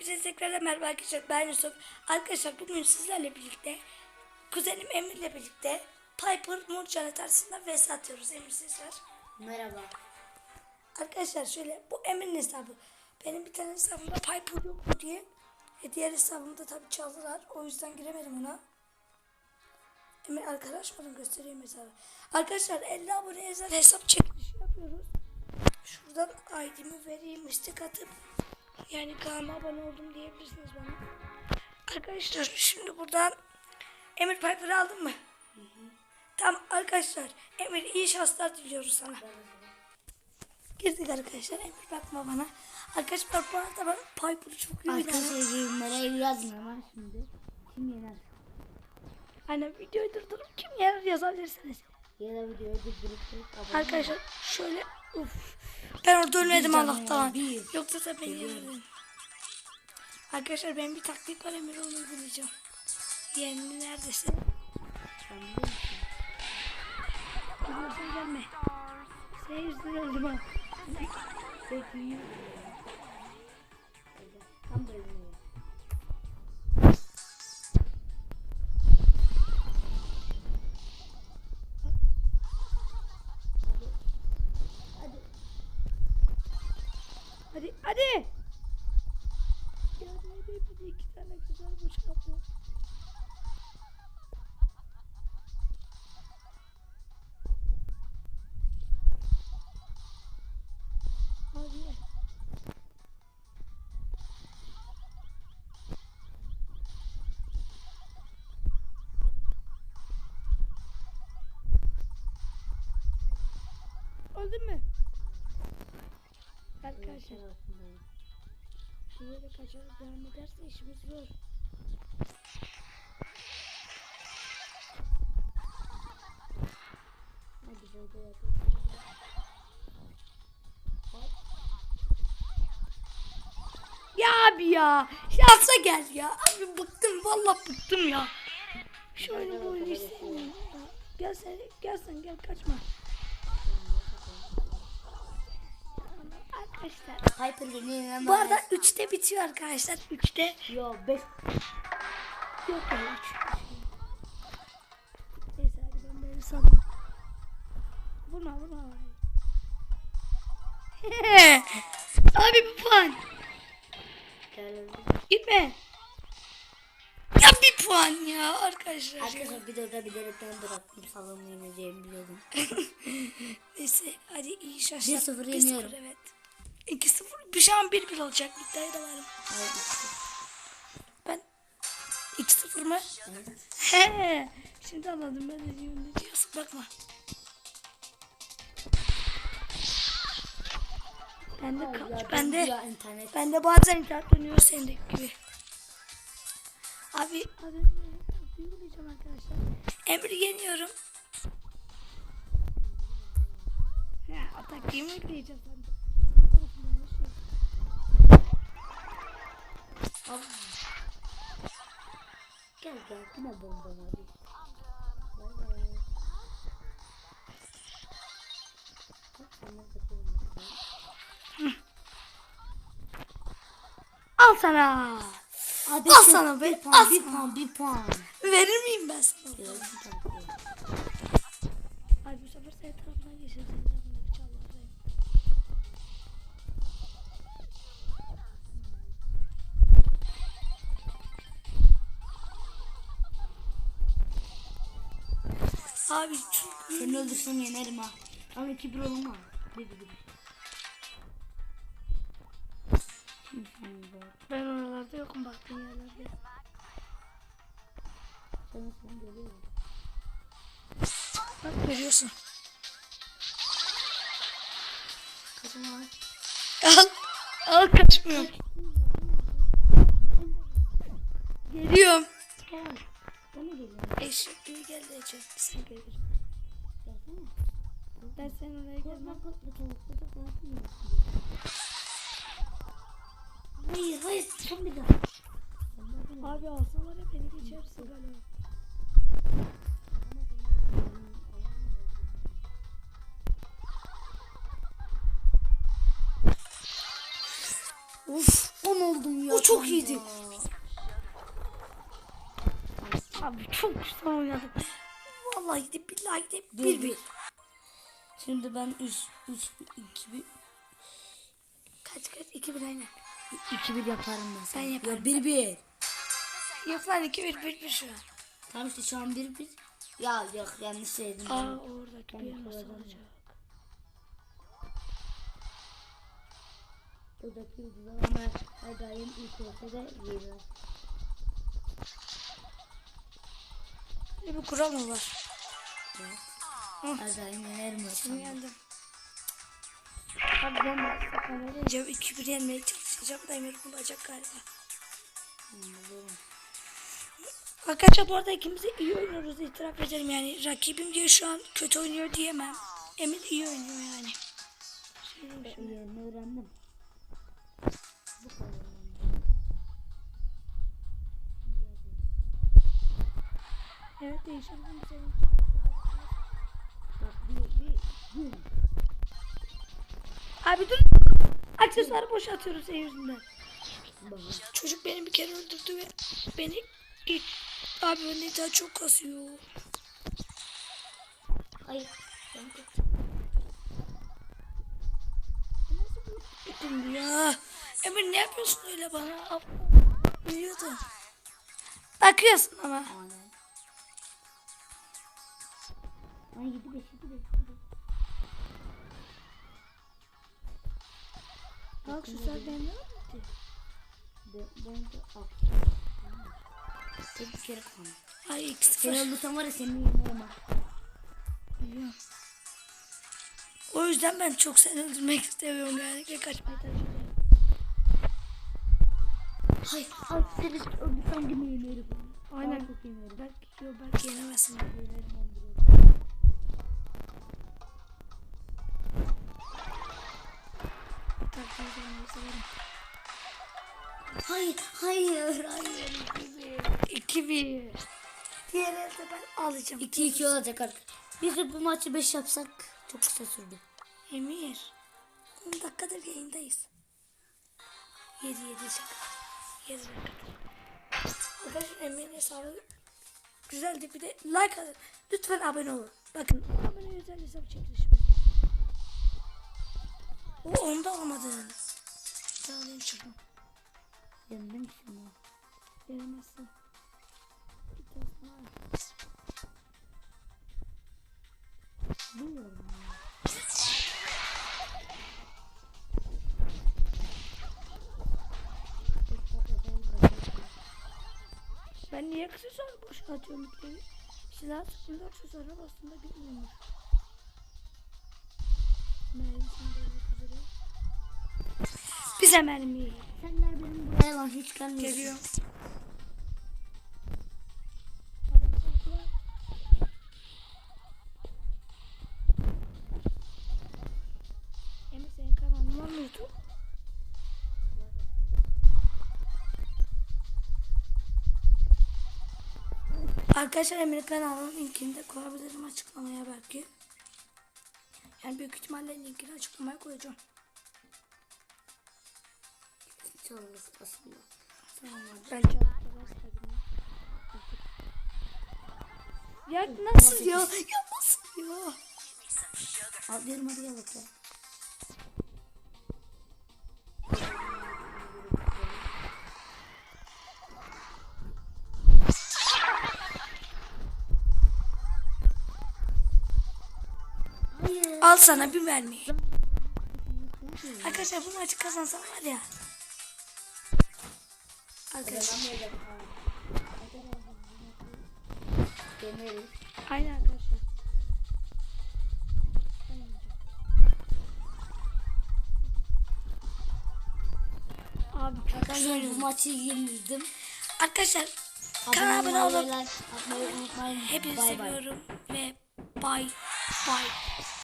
Hepinize tekrardan merhaba arkadaşlar. Ben Yusuf. Arkadaşlar bugün sizlerle birlikte kuzenim Emir'le birlikte Piper Murcan'ı tarzında vs atıyoruz. Emir ses ver. Merhaba. Arkadaşlar şöyle bu Emir'in hesabı. Benim bir tane hesabımda Piper yok diye. E diğer hesabımda tabii çaldılar. O yüzden giremedim ona. Emir arkadaş bana göstereyim hesabı. Arkadaşlar 50 abone özel hesap çekilişi yapıyoruz. Şuradan ID'mi vereyim istek atıp yani kanalıma abone oldum diyebilirsiniz bana. Arkadaşlar şimdi buradan Emir Piper'ı aldın mı? Tamam arkadaşlar Emir iyi şanslar diliyoruz sana. Girdik arkadaşlar Emir bakma bana. Arkadaşlar bu arada ben Piper'ı çok iyi Arka oynadım. sevgilimlere yazın ama şimdi. Kim yener? Hani videoyu durdurup kim yer yazabilirsiniz. Ya da videoyu durdurup abone Arkadaşlar şöyle uf. Ben orada ölmedim Allah'tan. Yoksa da beni yerdim. Arkadaşlar benim bir taktik var Emir onu uygulayacağım. Yeğenini neredesin? Ben musun? Biliyorsun gelme. Senin yüzünden öldüm ha. Peki. Tam böyle. Öldün mü? Arkadaşlar. Şu böyle kaçarak devam ederse işimiz zor. Hadi böyle yapalım. Ya abi ya. Şansa gel ya. Abi bıktım. Vallahi bıktım ya. Şöyle sevmiyorum ya. Gel sen, gel sen gel kaçma. Arkadaşlar. Beni yenemez. Bu arada 3'te bitiyor arkadaşlar. 3'te. Yo 5 Yok ya 3. Neyse hadi ben böyle sandım. Vurma vurma. Abi bir puan. Gitme. Ya bir puan ya arkadaşlar. Arkadaşlar videoda bilerekten bıraktım salonun yeneceğimi biliyordum. Neyse hadi iyi şaşlar. 1-0 1-0, yeniyorum. Evet. 2-0 bir şu an 1-1 olacak. İddiayı da varım. Ben 2-0 mı? He. Şimdi anladım ben de diyorum ne diyorsun bakma. Ben de ben de ben de bazen internet dönüyor sendeki gibi. Abi az önce uygulayacağım arkadaşlar. Emri yeniyorum. Ya atak değil mi yükleyeceğim sen de? Bu tarafından bir şey. Al. Gel gel yine bomba. Bay bay. Katıyorum. Al sana. Abi Al sana be, Bir al puan, bir sana. puan, bir puan. Verir miyim ben sana? Bir. Ay bu sefer senin tarafından geçer. Abi çok Seni öldürsem yenerim ha. Ama 2-1 olma. 1 1 ben oralarda yokum baktığın yerlerde. Sana sen geliyor. Bak görüyorsun. Kaçma lan. Al. Al kaçmıyorum. Geliyorum. Gel. Eşek gibi geldi Ece. Sen gelir. Gelsene. Ben senin oraya gelmem. Hayır hayır son bir daha. Abi alsalar ya beni geçersin galiba. Uf. Son oldum ya. O çok iyiydi. Abi çok güzel oynadım. Vallahi de billahi de Bir bir. Şimdi ben 3 3 2 1 Kaç kaç? İki bir aynen. 2 1 yaparım ben. Ben yaparım. Ya 1 1. Yok lan iki bir bir bir şu an. Tamam işte şu an 1 1. Ya yok yanlış söyledim. Aa oradaki bir nasıl olacak? Buradaki yıldızlar ama her daim ilk olsa da Ne bir kural mı var? Evet. Her daim yenerim sana. yendim. Abi ben öğrenince iki bir yenmeye çalışacağım da Emir bulacak galiba. Anladım. Arkadaşlar bu arada ikimiz de iyi oynuyoruz itiraf ederim yani rakibim diye şu an kötü oynuyor diyemem. Emir iyi oynuyor yani. Ben şimdi. yerini öğrendim. Evet gün. Abi dur. Aksesuarı boşaltıyoruz senin yüzünden. Çocuk beni bir kere öldürdü ve beni ilk abi beni daha çok kasıyor. Hayır. Ben Gittim ya. Emir ne yapıyorsun öyle bana? Uyuyordun. Bakıyorsun ama. Aynen. Ay 7 5 7 5. Aksesuar bende var mıydı? Ben de al. Tek bir kere kaldı. Ay ikisi Sen var. öldürsen var ya senin ama. Biliyorum. O yüzden ben çok seni öldürmek istemiyorum yani. Kaçmayı tercih ederim. Hayır. Hayır. Seni öldürsen gibi yenerim. Aynen. Belki, yok, belki yenemezsin. Yenerim onu Hayır. Hayır. Hayır. 2-1. Diğer elde ben alacağım. 2 2 olacak artık. Biz de bu maçı 5 yapsak çok kısa sürdü. Emir. 10 dakikadır yayındayız. 7 7 şaka. 7 dakikadır. Arkadaşlar Emir'in hesabı güzeldi. Bir de like atın. Lütfen abone olun. Bakın abone özel hesap çekilişimiz. O onda olmadın. Sağlayayım şunu. Yendim şimdi. Gelemezsin. Bir tane var. Bilmiyorum. Ben niye aksesuar boşa atıyorum ipleri? Silah sıkınca aksesuarlar aslında bilmiyormuş. Mermi Bize mermi. Senler benim buraya lan hiç gelmiyorsun. Geliyor. Arkadaşlar Emir kanalının linkini de koyabilirim açıklamaya belki. Yani büyük ihtimalle linkini açıklamaya koyacağım. Olmaz aslında. Tamam Belki Ya nasıl ya? Ya nasıl ya? Al diyorum hadi gel bakalım. Al sana bir mermi. Arkadaşlar bu maçı kazansam var ya. Arkadaşlar. Deneriz. Aynen arkadaşlar. Abi Arkadaşlar bu maçı yenildim. Arkadaşlar kanala abone olun. Hepinizi seviyorum ve bay bay.